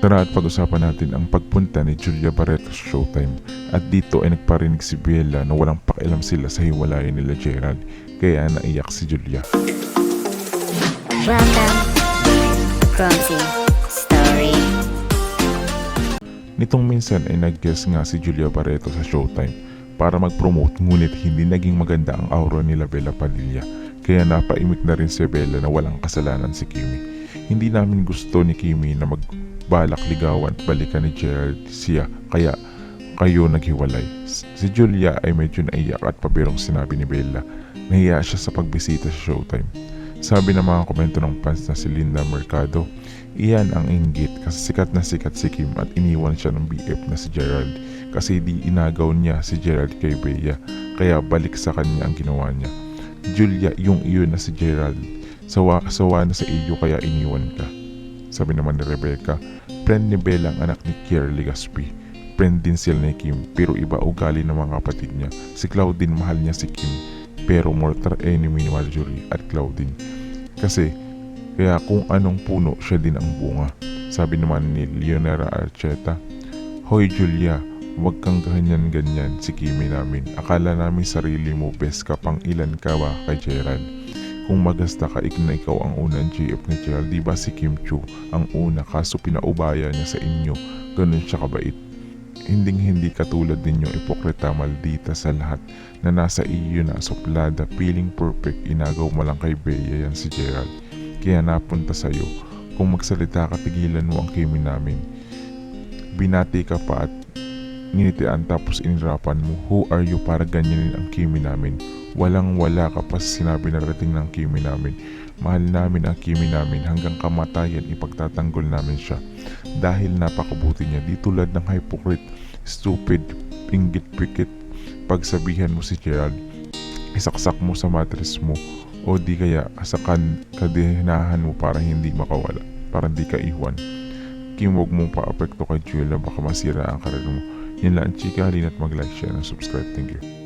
Tara at pag-usapan natin ang pagpunta ni Julia Barreto sa Showtime. At dito ay nagparinig si Bella na walang pakialam sila sa hiwalayan nila Gerald. Kaya naiyak si Julia. Welcome to Clumsy Story. Nitong minsan ay nag-guest nga si Julia Barreto sa Showtime para mag-promote ngunit hindi naging maganda ang aura nila Bella Padilla. Kaya napaimik na rin si Bella na walang kasalanan si Kimi. Hindi namin gusto ni Kimi na magbalak ligawan balikan ni Gerald siya kaya kayo naghiwalay. Si Julia ay medyo naiyak at pabirong sinabi ni Bella. Nahiya siya sa pagbisita sa Showtime. Sabi ng mga komento ng fans na si Linda Mercado, iyan ang inggit kasi sikat na sikat si Kim at iniwan siya ng BF na si Gerald kasi di inagaw niya si Gerald kay Bea kaya balik sa kanya ang ginawa niya. Julia, yung iyo na si Gerald. Sawa, sawa na sa iyo kaya iniwan ka. Sabi naman ni Rebecca, friend ni Bella ang anak ni Kier Legaspi. Friend din sila ni Kim pero iba ugali ng mga kapatid niya. Si Claudine mahal niya si Kim pero mortal enemy ni Marjorie at Claudine. Kasi kaya kung anong puno siya din ang bunga. Sabi naman ni Leonora Archeta, Hoy Julia, huwag kang ganyan-ganyan si Kimi namin. Akala namin sarili mo best ka pang ilan ka ba kay Gerald. Kung magasta ka na ikaw ang unang GF ni Gerald, di ba si Kim Chu ang una kaso pinaubaya niya sa inyo. Ganun siya kabait. Hinding hindi katulad ninyo ipokrita maldita sa lahat na nasa iyo na suplada, feeling perfect, inagaw mo lang kay Bea yan si Gerald. Kaya napunta sa'yo. Kung magsalita ka, tigilan mo ang kimi namin. Binati ka pa at nginitian tapos inirapan mo, who are you para ganyanin ang kimi namin? Walang wala ka pa sinabi na rating ng kimi namin. Mahal namin ang kimi namin hanggang kamatayan ipagtatanggol namin siya. Dahil napakabuti niya, di tulad ng hypocrite, stupid, inggit pikit. Pagsabihan mo si Gerald, isaksak mo sa mattress mo o di kaya asakan kadihinahan mo para hindi makawala, para hindi ka iwan. Kim, huwag mong pa-apekto kay Julia baka masira ang karir mo. Yan lang, chika, halina't mag-like, share, and subscribe. Thank you.